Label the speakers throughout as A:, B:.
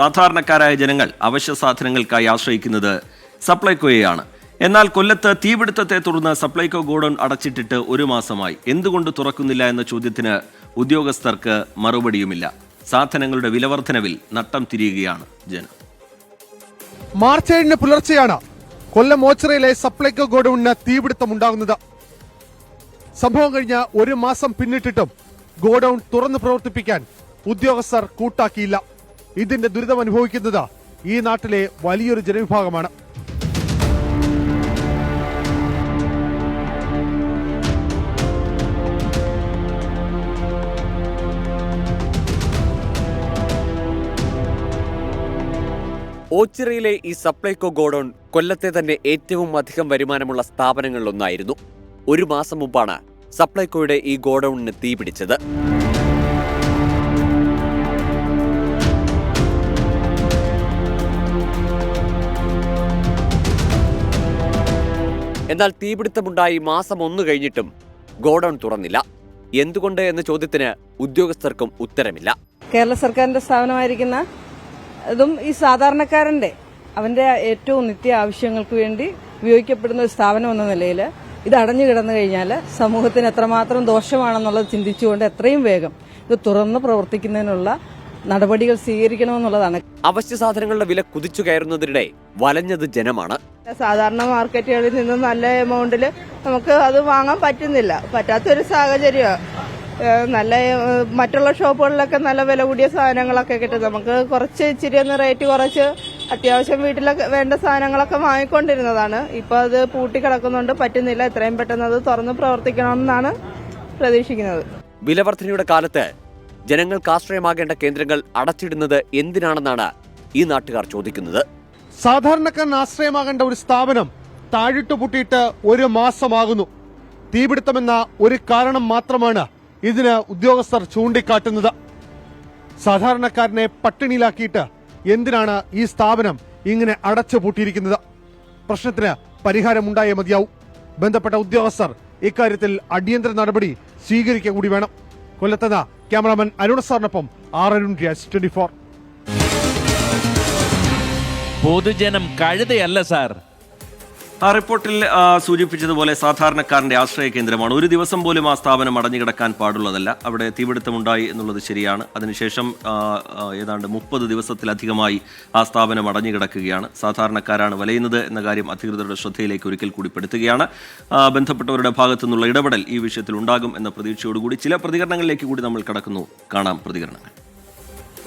A: സാധാരണക്കാരായ ജനങ്ങൾ അവശ്യ സാധനങ്ങൾക്കായി ആശ്രയിക്കുന്നത് സപ്ലൈകോയെയാണ്. എന്നാൽ കൊല്ലത്ത് തീപിടുത്തത്തെ തുടർന്ന് സപ്ലൈകോ ഗോഡൗൺ അടച്ചിട്ടിട്ട് ഒരു മാസമായി. എന്തുകൊണ്ട് തുറക്കുന്നില്ല എന്ന ചോദ്യത്തിന് ഉദ്യോഗസ്ഥർക്ക് മറുപടിയുമില്ല. സാധനങ്ങളുടെ വിലവർദ്ധനവിൽ നട്ടം തിരിയുകയാണ് ജനം.
B: മാർച്ച് ഏഴിന് പുലർച്ചെയാണ് കൊല്ലം മോച്ചറയിലെ സപ്ലൈകോ ഗോഡൌണിന് തീപിടുത്തമുണ്ടാകുന്നത്. സംഭവം കഴിഞ്ഞ ഒരു മാസം പിന്നിട്ടിട്ടും ഗോഡൌൺ തുറന്നു പ്രവർത്തിപ്പിക്കാൻ ഉദ്യോഗസ്ഥർ കൂട്ടാക്കിയില്ല. ഇതിന്റെ ദുരിതം അനുഭവിക്കുന്നത് ഈ നാട്ടിലെ വലിയൊരു ജനവിഭാഗമാണ്.
C: ഓച്ചിറയിലെ ഈ സപ്ലൈകോ ഗോഡൌൺ കൊല്ലത്തെ തന്നെ ഏറ്റവും അധികം വരുമാനമുള്ള സ്ഥാപനങ്ങളിലൊന്നായിരുന്നു. ഒരു മാസം മുമ്പാണ് സപ്ലൈകോയുടെ ഈ ഗോഡൌണിന് തീപിടിച്ചത്. എന്നാൽ തീപിടുത്തമുണ്ടായി മാസം ഒന്ന് കഴിഞ്ഞിട്ടും ഗോഡൌൺ തുറന്നില്ല. എന്തുകൊണ്ട് എന്ന ചോദ്യത്തിന് ഉദ്യോഗസ്ഥർക്കും ഉത്തരമില്ല.
D: കേരള സർക്കാരിന്റെ സ്ഥാപനമായിരിക്കുന്ന ഇതും ഈ സാധാരണക്കാരന്റെ അവന്റെ ഏറ്റവും നിത്യ ആവശ്യങ്ങൾക്ക് വേണ്ടി ഉപയോഗിക്കപ്പെടുന്ന ഒരു സ്ഥാപനം എന്ന നിലയിൽ ഇത് അടഞ്ഞു കിടന്നു കഴിഞ്ഞാൽ സമൂഹത്തിന് എത്രമാത്രം ദോഷമാണെന്നുള്ളത് ചിന്തിച്ചുകൊണ്ട് എത്രയും വേഗം ഇത് തുറന്ന് പ്രവർത്തിക്കുന്നതിനുള്ള നടപടികൾ സ്വീകരിക്കണമെന്നുള്ളതാണ്.
C: അവശ്യ സാധനങ്ങളുടെ വില കുതിച്ചു കയറുന്നതിനിടെ വലഞ്ഞത് ജനമാണ്.
E: സാധാരണ മാർക്കറ്റുകളിൽ നിന്ന് നല്ല എമൗണ്ടിൽ നമുക്ക് അത് വാങ്ങാൻ പറ്റുന്നില്ല. പറ്റാത്തൊരു സാഹചര്യമാണ് നല്ല മറ്റുള്ള ഷോപ്പുകളിലൊക്കെ നല്ല വില കൂടിയ സാധനങ്ങളൊക്കെ കിട്ടും. നമുക്ക് കുറച്ച് ഇച്ചിരി ഒന്ന് റേറ്റ് കുറച്ച് അത്യാവശ്യം വീട്ടിലൊക്കെ വേണ്ട സാധനങ്ങളൊക്കെ വാങ്ങിക്കൊണ്ടിരുന്നതാണ്. ഇപ്പൊ അത് പൂട്ടി പൂട്ടിക്കിടക്കുന്നുണ്ട് പറ്റുന്നില്ല. എത്രയും പെട്ടെന്ന് അത് തുറന്ന് പ്രവർത്തിക്കണമെന്നാണ് പ്രതീക്ഷിക്കുന്നത്.
C: വിലവർദ്ധനയുടെ കാലത്ത് ജനങ്ങൾക്ക് ആശ്രയമാകേണ്ട കേന്ദ്രങ്ങൾ അടച്ചിടുന്നത് എന്തിനാണെന്നാണ് ഈ നാട്ടുകാർ ചോദിക്കുന്നത്.
B: സാധാരണക്കാരൻ ആശ്രയമാകേണ്ട ഒരു സ്ഥാപനം താഴിട്ടു പൂട്ടിയിട്ട് ഒരു മാസമാകുന്നു. തീപിടുത്തമെന്ന ഒരു കാരണം മാത്രമാണ് ഇതിന് ഉദ്യോഗസ്ഥർ ചൂണ്ടിക്കാട്ടുന്നത്. സാധാരണക്കാരനെ പട്ടിണിയിലാക്കിയിട്ട് എന്തിനാണ് ഈ സ്ഥാപനം ഇങ്ങനെ അടച്ചു പൂട്ടിയിരിക്കുന്നത്? പ്രശ്നത്തിന് പരിഹാരം പരിഹാരമുണ്ടായേ മതിയാവും. ബന്ധപ്പെട്ട ഉദ്യോഗസ്ഥർ ഇക്കാര്യത്തിൽ അടിയന്തര നടപടി സ്വീകരിക്കുക കൂടി വേണം. കൊല്ലത്തുനിന്ന് cameraman Arun സാറിനൊപ്പം R Arun Raj twenty four.
F: പൊതുജനം കഴുതയല്ല സാർ.
A: റിപ്പോർട്ടിൽ സൂചിപ്പിച്ചതുപോലെ സാധാരണക്കാരന്റെ ആശ്രയ കേന്ദ്രമാണ്. ഒരു ദിവസം പോലും ആ സ്ഥാപനം അടഞ്ഞുകിടക്കാൻ പാടുള്ളതല്ല. അവിടെ തീപിടുത്തമുണ്ടായി എന്നുള്ളത് ശരിയാണ്. അതിനുശേഷം ആ, ആ, ഏതാണ്ട് മുപ്പത് ദിവസത്തിലധികമായി ആ സ്ഥാപനം അടഞ്ഞുകിടക്കുകയാണ് സാധാരണക്കാരാണ് വലയുന്നത് എന്ന കാര്യം അധികൃതരുടെ ശ്രദ്ധയിലേക്ക് ഒരിക്കൽ കൂടി പെടുത്തുകയാണ്. ബന്ധപ്പെട്ടവരുടെ ഭാഗത്തു നിന്നുള്ള ഇടപെടൽ ഈ വിഷയത്തിൽ ഉണ്ടാകും എന്ന പ്രതീക്ഷയോടുകൂടി ചില പ്രതികരണങ്ങളിലേക്ക് കൂടി നമ്മൾ കടക്കുന്നു. കാണാം പ്രതികരണങ്ങൾ.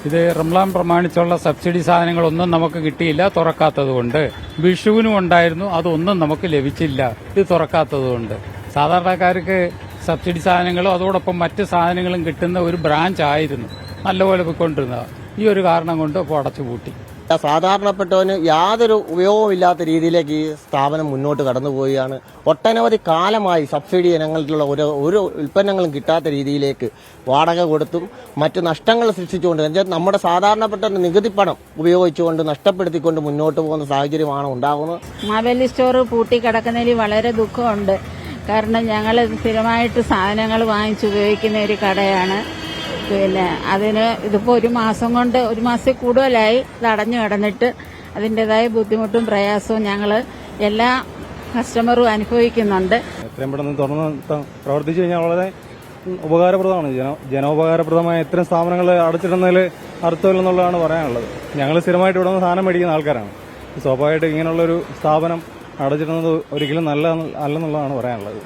G: ഇത് റംലാൻ പ്രമാണിച്ചുള്ള സബ്സിഡി സാധനങ്ങളൊന്നും നമുക്ക് കിട്ടിയില്ല തുറക്കാത്തതുകൊണ്ട്. വിഷുവിനും ഉണ്ടായിരുന്നു അതൊന്നും നമുക്ക് ലഭിച്ചില്ല ഇത് തുറക്കാത്തതുകൊണ്ട്. സാധാരണക്കാർക്ക് സബ്സിഡി സാധനങ്ങളും അതോടൊപ്പം മറ്റ് സാധനങ്ങളും കിട്ടുന്ന ഒരു ബ്രാഞ്ച് ആയിരുന്നു നല്ലപോലെ പോയിക്കൊണ്ടിരുന്നത്. ഈ ഒരു കാരണം കൊണ്ട് ഇപ്പോൾ അടച്ചുപൂട്ടി.
H: സാധാരണപ്പെട്ടവന് യാതൊരു ഉപയോഗമില്ലാത്ത രീതിയിലേക്ക് ഈ സ്ഥാപനം മുന്നോട്ട് കടന്നുപോവുകയാണ് ഒട്ടനവധി കാലമായി സബ്സിഡി ഇനങ്ങളിലുള്ള ഒരു ഒരു ഉൽപ്പന്നങ്ങളും കിട്ടാത്ത രീതിയിലേക്ക് വാടക കൊടുത്തും മറ്റ് നഷ്ടങ്ങൾ സൃഷ്ടിച്ചുകൊണ്ട് നമ്മുടെ സാധാരണപ്പെട്ട നികുതി പണം ഉപയോഗിച്ചുകൊണ്ട് നഷ്ടപ്പെടുത്തിക്കൊണ്ട് മുന്നോട്ട് പോകുന്ന സാഹചര്യമാണ് ഉണ്ടാകുന്നത്
I: മാവേലി സ്റ്റോർ പൂട്ടിക്കിടക്കുന്നതിൽ വളരെ ദുഃഖമുണ്ട്. കാരണം ഞങ്ങൾ സ്ഥിരമായിട്ട് സാധനങ്ങൾ വാങ്ങിച്ച് ഉപയോഗിക്കുന്ന ഒരു കടയാണ്. പിന്നെ അതിന് ഇതിപ്പോൾ ഒരു മാസം കൊണ്ട് ഒരു മാസത്തിൽ കൂടുതലായി ഇത് അടഞ്ഞു കിടന്നിട്ട് അതിന്റെതായ ബുദ്ധിമുട്ടും പ്രയാസവും ഞങ്ങൾ എല്ലാ കസ്റ്റമറും അനുഭവിക്കുന്നുണ്ട്.
J: എത്രയും പെട്ടെന്ന് തുറന്ന് പ്രവർത്തിച്ചു കഴിഞ്ഞാൽ വളരെ ഉപകാരപ്രദമാണ്. ജന ജനോപകാരപ്രദമായ ഇത്തരം സ്ഥാപനങ്ങൾ അടച്ചിടുന്നതിൽ അർത്ഥമില്ലെന്നുള്ളതാണ് പറയാനുള്ളത്. ഞങ്ങൾ സ്ഥിരമായിട്ട് ഇവിടെ നിന്ന് സാധനം മേടിക്കുന്ന ആൾക്കാരാണ്. സ്വാഭാവികമായിട്ട് ഇങ്ങനെയുള്ളൊരു സ്ഥാപനം അടച്ചിടുന്നത് ഒരിക്കലും നല്ല അല്ലെന്നുള്ളതാണ് പറയാനുള്ളത്.